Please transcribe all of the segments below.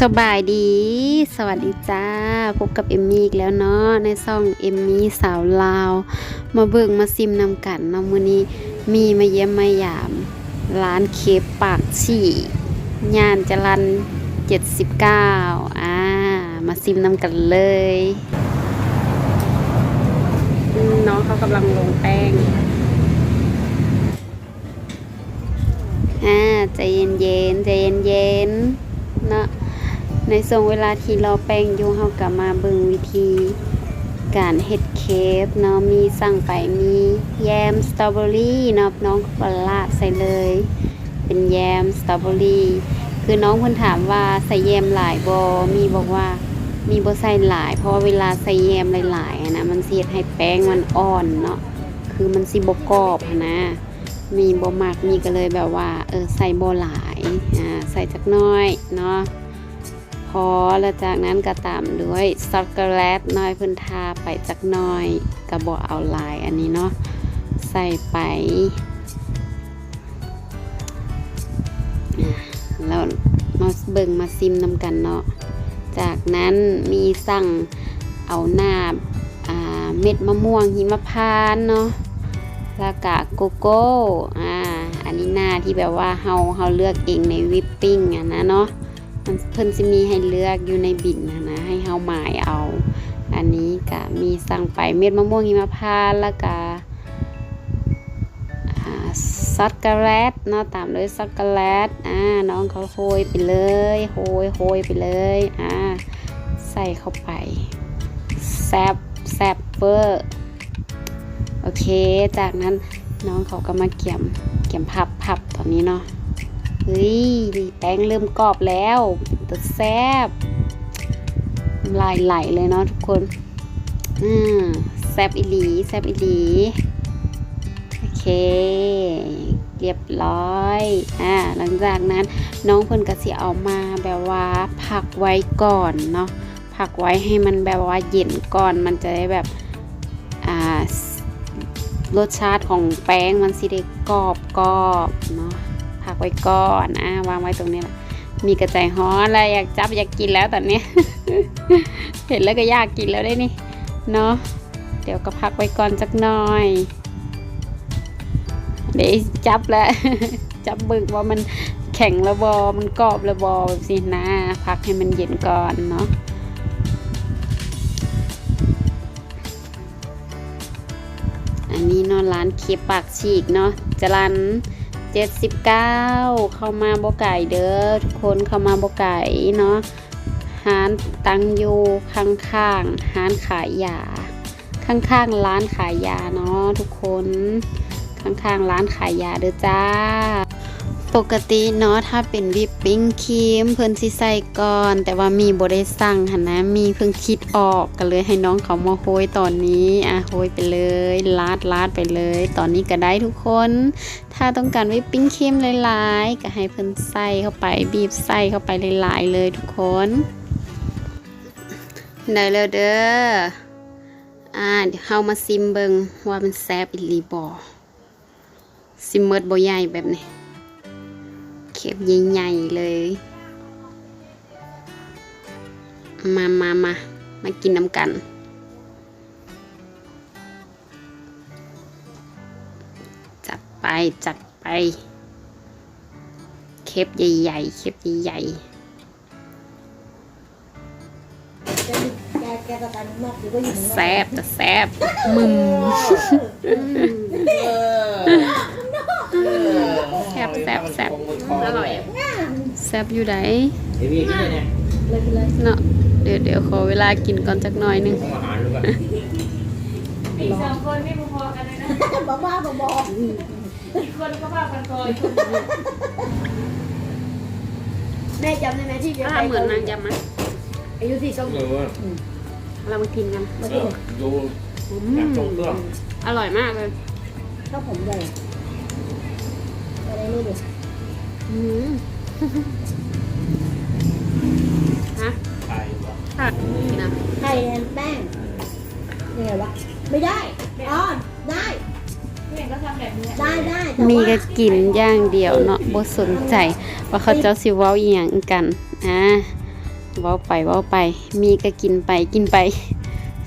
สบายดี สวัสดีจ้า พบกับเอมมี่อีกแล้วเนาะในซ่องเอมมี่สาวลาว มาเบิ่งมาซิมนำกันเนาะมื้อนี้มีมาเยี่ยมมายาม ร้านเคปปากฉี่ย่านจรัน79อ่า มาซิมนำกันเลยอืมน้องเขากำลังลงแป้งอ่าใจเย็นๆใจเย็นๆเนาะ ในช่วงเวลาที่เรอแป้งอยู่เฮากลับมาเบิ่งวิธีการเฮ็ดเคฟเนาะมีสั่งไปมีแยมสตรอเบอรี่เนาะน้องก็ราดใส่เลย เป็นแยมสตรอเบอรี่คือน้องเพิ่นถามว่าใส่แยมหลายบ่มีบอกว่ามีบ่ใส่หลาย เพราะว่าเวลาใส่แยมหลายๆอะนะมันเสิเฮ็ดให้แป้งมันอ่อนเนาะคือมันสิบกรอบนะ มีบ่มักมีก็เลยแบบว่าเออใส่บ่หลายอ่าใส่จักน้อยเนาะ พอแล้วจากนั้นก็ตามด้วยช็อกโกแลตน้อยพิ่นทาไปจักน้อยก็บ่เอาลายอันนี้เนาะใส่ไปแล้วมาเบิ่งมาซิมนำกันเนาะจากนั้นมีสั่งเอาหน้าเม็ดมะม่วงหิมพานเนาะแล้วก็โกโก้ อ่า อันนี้หน้าที่แบบว่าเฮาเฮาเลือกเองในวิปปิ้งอะนะเนาะ มันเพิ่นจะมีให้เลือกอยู่ในบินนะนะให้เฮาหมายเอา อันนี้ก็มีสั่งไปเม็ดมะม่วงหิมพานต์แล้วก็อ่าช็อกโกแลตเนาะตามด้วยช็อกโกแลตอ่าน้องเขาโรยไปเลยโรยโรยไปเลยอ่าใส่เข้าไปแซบแซบเวอร์โอเค จากนั้นน้องเขาก็มาเกี่ยมเกี่ยมพับพับตอนนี้เนาะ เฮ้ยแป้งเริ่มกรอบแล้วตัวแซบลายไหลเลยเนาะทุกคนอืมแซบอีหลีแซบอีหลีโอเค เรียบร้อยอ่าหลังจากนั้นน้องเพิ่นก็สิเอามาแบบว่าพักไว้ก่อนเนาะพักไว้ให้มันแบบว่าเย็นก่อนมันจะได้แบบอ่ารสชาติของแป้งมันสิได้กรอบกรอบเนาะ ไว้ก่อนอ่าวางไว้ตรงนี้แหละมีกระจายฮ้อนอะไรอยากจับอยากกินแล้วตอนนี้ เห็นแล้วก็อยากกินแล้วได้นี่เนาะเดี๋ยวก็พักไว้ก่อนสักหน่อยเดี๋ยวจับแล้วจับบึกว่ามันแข็งระบอมันกรอบระบอแบบสินะพักให้มันเย็นก่อนเนาะอันนี้นาะร้านเคปปากฉีกเนาะจรัน 79 เข้ามาบ่ไก่เด้อทุกคนเข้ามาบ่ไก่เนาะห้านตังอยู่ข้างๆ้านขายยา ข้างๆร้านขายยาเนาะทุกคน ข้างๆร้านขายยาเด้อจ้า ปกติเนาะถ้าเป็นวิปปิ้งครีมเพิ่นสิใส่ก่อน แต่ว่ามีบ่ได้สั่งหันนะมีเพิ่งคิดออกก็เลยให้น้องเขามาโหยตอนนี้อะโหยไปเลยลาดลาดไปเลย ตอนนี้ก็ได้ทุกคน ถ้าต้องการวิปปิ้งครีมหลายๆก็ให้เพิ่นใส่เข้าไปบีบใส่เข้าไปหลายๆเลยทุกคนได้แล้วเด้ออ่าเดี๋ยวเฮามาซิมเบิงว่ามันแซ่บอีหลีบ่ซิมเมิดบ่ใหญ่แบบนี้ เข็บใหญ่ๆเลย มามามามากินน้ำกัน จัดไปจัดไป เข็บใหญ่ๆเข็บใหญ่ๆแซบจะแซบมึม ซบแซบแซบอร่อยแซบอยู่ไหนเดี๋ยวพี่กินเลยเนี่ยเลยไปเลยเนาะเดี๋ยวเดี๋ยวขอเวลากินก่อนจักหน่อยหนึงของอาหารหรือเปล่าอีกสองคนไม่พอๆกันเลยนะบ้าบ้าบออีกคนก็บ้ากันคอยแม่จำได้ไหมที่อ่าเหมือนนางยำไหมอายุสี่สองเออเรามากินกันเออดูอยากส่งเครื่องอร่อยมากเลยข้าวผมใหญ่ อะไรนี่ดิอืมฮะไข่วะผักนะไข่แทนแป้งยังไงวะ ไม่ได้อ๋อได้เพื่อนก็ทำแบบนี้ได้ได้แต่มีว่าก็กินอย่างเดียวเนาะบ่สนใจ ว่าเขาเจ้าสิเว้าอีหยังกันอ่าเว้าไปเว้าไป มีก็กินไปกินไป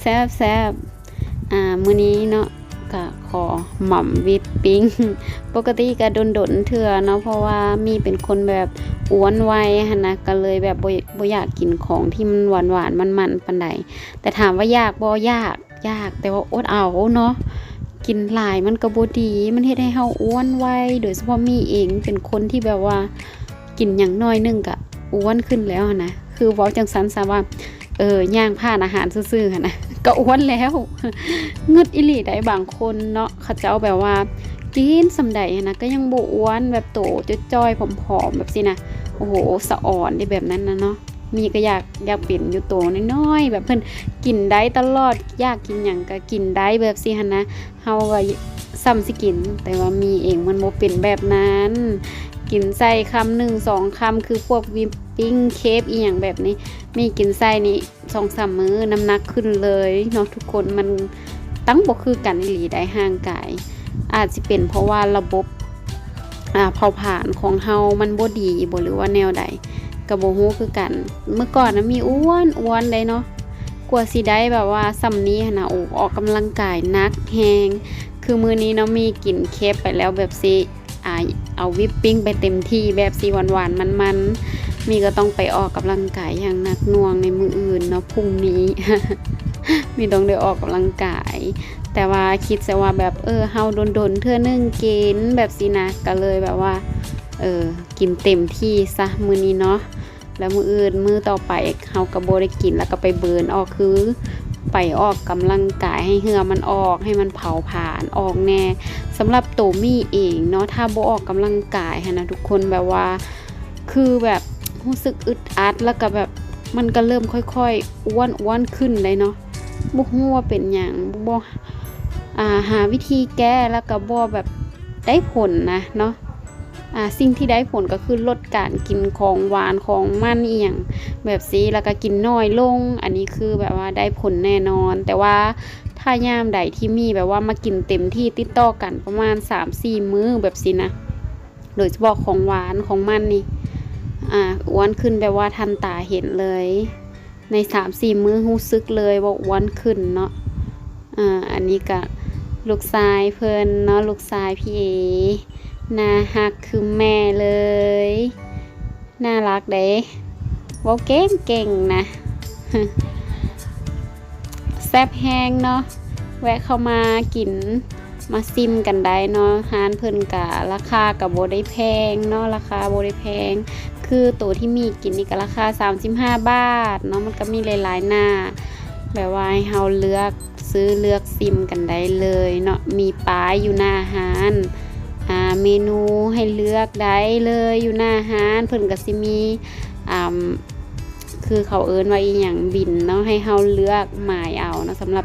แซ่บแซ่บอ่ามื้อนี้เนาะ ก็ขอหม่ำวิปปิ้ง ปกติก็ดนๆเถื่อเนาะเพราะว่ามีเป็นคนแบบอ้วนไวหันะก็เลยแบบบ่อยากกินของที่มันหวานหวานๆมันๆปานใดแต่ถามว่ายากบ่ยากยากแต่ว่าอดเอาเนาะกินหลายมันก็บ่ดี มันเฮ็ดให้เฮาอ้วนไวโดยเฉพาะมีเองเป็นคนที่แบบว่ากินอย่างน้อยหนึงก็อ้วนขึ้นแล้วนะคือเว้าจังซันซะว่าเออย่างผ่านอาหารซื่อๆนะ ก็อ้วนแล้วเงึดอิหลีได้บางคนเนาะเขาเจ้าแบบว่ากินสำใดหั้นะก็ยังบ่อ้วนแบบโตจ้อยๆผอมๆแบบสินะโอ้โหสะอ่อนได้แบบนั้นนะเนาะมีก็อยากอยากเปลี่ยนอยู่โตน้อยๆแบบเพิ่นกินได้ตลอดอยากกินหยังก็กินได้แบบสิหันะเฮาก็ซ้ำสิกิน แต่ว่ามีเองมันบ่เป็นแบบนั้น กินไส้คำหนึ่งสองคำคือพวกวิ ปิ้งเคฟอีหยังแบบนี้ มีกินไส้นี่สองสามมื้อน้ำหนักขึ้นเลยเนาะทุกคนมันตั้งบ่คือกันอีหลีได้ห่างกาย อาจจะเป็นเพราะว่าระบบอ่าเผาผลาญของเฮามันบ่ดีบ่หรือว่าแนวใดก็บ่ฮู้คือกัน เมื่อก่อนนะมีอ้วนอ้วนเลยเนาะกว่าสิได้แบบว่าซำนี้นะโอ้ออกกำลังกายนักแฮงคือมือนี้เนาะมีกลิ่นเคฟไปแล้วแบบสิเอาวิปปิ้งไปเต็มที่แบบสิหวานๆมันๆ มีก็ต้องไปออกกำลังกายอย่างหนักหน่วงในมืออื่นเนาะพรุ่งนี้ มีต้องได้ออกกำลังกาย แต่ว่าคิดซะว่าแบบเออเฮาโดนๆเทื่อนึงกินแบบสินะก็เลยแบบว่าเออกินเต็มที่ซะมือนี้เนาะแล้วมืออื่นมือต่อไปเฮาก็บ่ได้กินแล้วก็ไปเบิร์นออกคือไปออกกำลังกายให้เหื่อมันออกให้มันเผาผลาญออกแน่สำหรับโตมี่เองเนาะถ้าโบออกกำลังกายหั้นนะทุกคนแบบว่า คือแบบ รู้สึกอึดอัดแล้วก็แบบมันก็เริ่มค่อยๆอ้วนอ้วนขึ้นเลยเนาะบ่ฮู้ว่าเป็นหยังบ่อ่าหาวิธีแก้แล้วก็บ่แบบได้ผลนะเนาะสิ่งที่ได้ผลก็คือลดการกินของหวานของมันอียงแบบซีแล้วก็กินน้อยลง อันนี้คือแบบว่าได้ผลแน่นอน แต่ว่าถ้ายามใดที่มีแบบว่ามากินเต็มที่ติดต่อกันประมาณ 3-4 มื้อแบบสินะโดยเฉพาะของหวานของมันนี่ อ่าอ้วนขึ้นแบบว่าทันตาเห็นเลย ในสามสี่มื้อรู้สึกเลยว่าอ้วนขึ้นเนาะอ่าอันนี้ก็ลูกชายเพิ่นเนาะลูกชายพี่เอน่าฮักคือแม่เลย น่ารักเด้ว่าเก่งเก่งนะแซบแห้งเนาะแวะเข้ามากินมาซิมกันได้เนาะฮานเพิ่นกะราคากับโบได้แพงเนาะราคาโบได้แพง คือตัวที่มีกินนี่ก็ราคา 35 บาทเนาะมันก็มีหลายๆหน้า แบบว่าให้เฮาเลือกซื้อเลือกซิมกันได้เลยเนาะมีป้ายอยู่หน้าหารอ่าเมนูให้เลือกได้เลยอยู่หน้าหารเพิ่นก็สิมีอ่าคือเขาเอิ้นว่าอีหยังบินเนาะให้เฮาเลือกหมายเอานะสำหรับ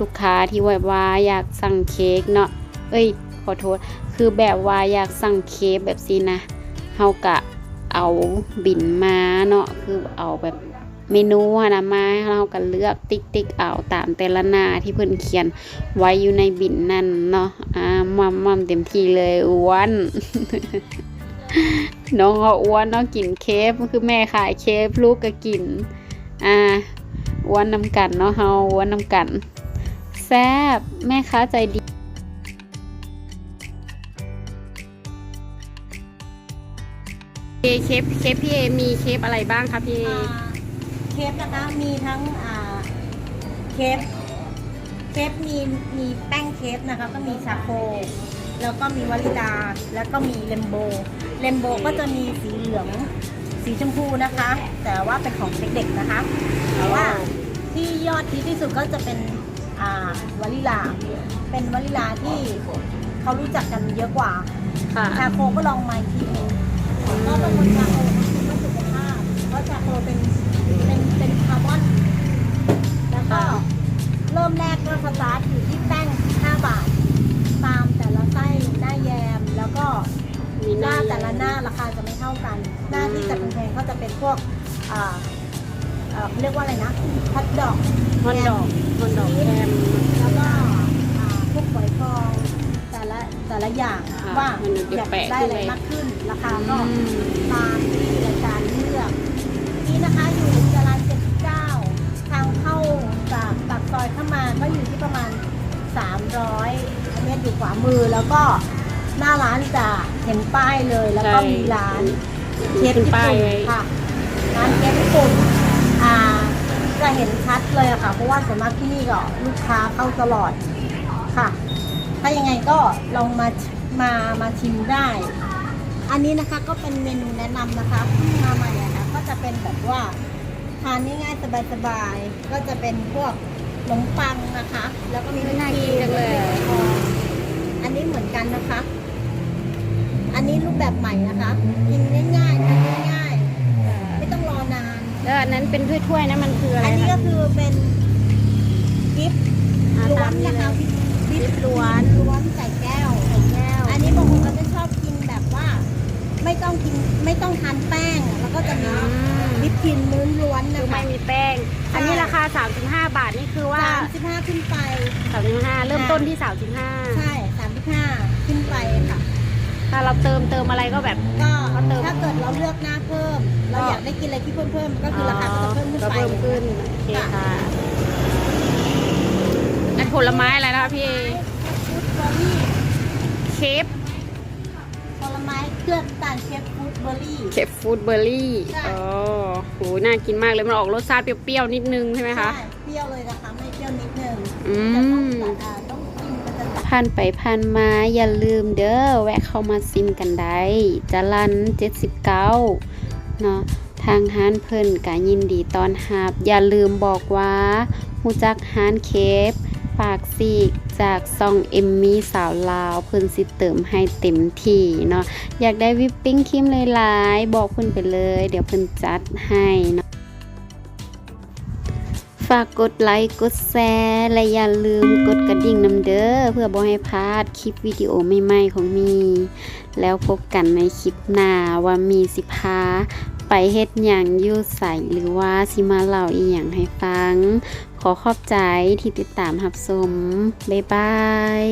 ลูกค้าที่แบบว่าอยากสั่งเค้กเนาะเอ้ยขอโทษ คือแบบว่าอยากสั่งเค้กแบบซีนะเฮากะ เอาบินมาเนาะคือเอาแบบเมนูนะมาเรากันเลือกติ๊กติ๊กเอาตามแต่ละหน้าที่เพิ่นเขียนไว้อยู่ในบินนั่นเนาะอ่ามัมมัมเต็มที่เลยอ้วนน้องเขาอ้วนเนาะกินเคฟคือแม่ขายเคฟลูกก็กินอ่าอ้วนนำกันเนาะเฮาอ้วนนำกัน แซบแม่ค้าใจดี เคฟเคฟพี่เอมีเคฟอะไรบ้างคะพี่เออ่าเคฟนะคะมีทั้งอ่าเคฟเคฟมีมีแป้งเคฟนะคะก็มีชาโคแล้วก็มีวาลิดาแล้วก็มีเลมโบเลมโบก็จะมีสีเหลืองสีชมพูนะคะ แต่ว่าเป็นของเด็กๆนะคะแต่ว่าที่ยอดฮิตที่สุดก็จะเป็นอ่าวาลิลา เป็นวาลิลาที่เขารู้จักกันเยอะกว่าค่ะชาโคก็ลองมาอีกทีหนึง ก็เป็นคนชาโคก็คือว่าสุขภาพเพราะชาโคเป็นเป็นเป็นคาร์บอน แล้วก็เริ่มแรกก็สตาร์ทอยู่ที่แป้ง5บาท ตามแต่ละไส้หน้าแยมแล้วก็มีหน้าแต่ละหน้าราคาจะไม่เท่ากัน หน้าที่จะแพงๆก็จะเป็นพวกอ่าเอ่อเขาเรียกว่าอะไรนะพัดดอกฮอนดอกฮอนดอกแฮมแล้วก็อ่าพวกฝอยทอง แต่ละอย่างว่าอยากได้อะไรมากขึ้นราคาก็ตามที่รายการเลือก นี่นะคะอยู่จราจรเก้าทางเข้าจากปากซอยเข้ามาก็อยู่ที่ประมาณ 300 เมตรอยู่ขวามือแล้วก็หน้าร้านจะเห็นป้ายเลยแล้วก็มีร้าน เชฟญี่ปุ่นค่ะร้านเชฟญี่ปุ่นจะเห็นชัดเลยค่ะ เพราะว่าส่วนมาที่นี่ก็ลูกค้าเข้าตลอดค่ะ ถ้ายังไงก็ลองมามามาชิมได้ อันนี้นะคะก็เป็นเมนูแนะนำนะคะเพิ่งมาใหม่อะค่ะก็จะเป็นแบบว่าทานง่ายๆสบายๆก็จะเป็นพวกขนมปังนะคะ แล้วก็มีน่ากินจังเลย อันนี้เหมือนกันนะคะ อันนี้รูปแบบใหม่นะคะ กินง่ายๆทานง่ายๆไม่ต้องรอนาน แล้วอันนั้นเป็นถ้วยๆนะมันคืออะไรอันนี้คะก็คือเป็นกิฟต์อ่าล้ตาวมนนี้นะเลคะ ยกิฟต์ล้วนล้วนใส่แก้วใส่แก้ว อันนี้บางคนก็จะชอบกินแบบว่า ไม่ต้องกินไม่ต้องทานแป้งแล้วก็จะมีอืมวิปครีมล้วนๆคืนะอคะไม่มีแป้ง อันนี้ราคา 35 บาทนี่คือว่า สามสิบห้าขึ้นไป 35 เริ่มต้นที่ ใช่35สามสิบห้าขึ้นไปค่ะถ้าเราเติมเติมอะไรก็แบบ ก็ก็เติมถ้าเกิดเราเลือกหน้าเพิ่ม เราอยากได้กินอะไรที่เพิ่มเพิ่มๆก็คือราคาก็จะเพิ่มขึ้นก็ไปเพิ่มขึ้นโอเคค่ะ อันผลไม้อะไรนะคะพี่ฟูดเบอร์รี่เคฟผลไม้เคลือบต่างเค้กฟูดเบอร์รี่ เคฟฟูดเบอร์รี่ใช่ อ๋อโหน่ากินมากเลยมันออกรสชาติเปรี้ยวๆนิดนึงใช่ไหมคะ ใช่เปรี้ยวเลยนะคะ ไม่เปรี้ยวนิดนึงอืมแต่ต้องอ่าต้องกินมันจะตัดผ่านไปผ่านมาอย่าลืมเด้อแวะเข้ามาซิมกันได้จรัน79เนาะทางห้านเพิ่นก็ยินดีต้อนรับอย่าลืมบอกว่าฮู้จักห้านเคฟปากซีกจากซองเอมมี่สาวลาวเพิ่นสิเติมให้เต็มที่เนาะอยากได้วิปปิ้งครีมหลายบอกเพิ่นไปเลย เดี๋ยวเพิ่นจัดให้เนาะฝากกดไลค์กดแชร์และอย่าลืมกดกระดิ่งนำเด้อเพื่อบ่ให้พลาดคลิปวิดีโอใหม่ๆของมี แล้วพบกันในคลิปหน้าว่ามีสิพาไปเฮ็ดยังยู่ใสหรือว่าสิมาเล่าอีหยังให้ฟัง ขอขอบใจที่ติดตามหับสมบ๊ายบาย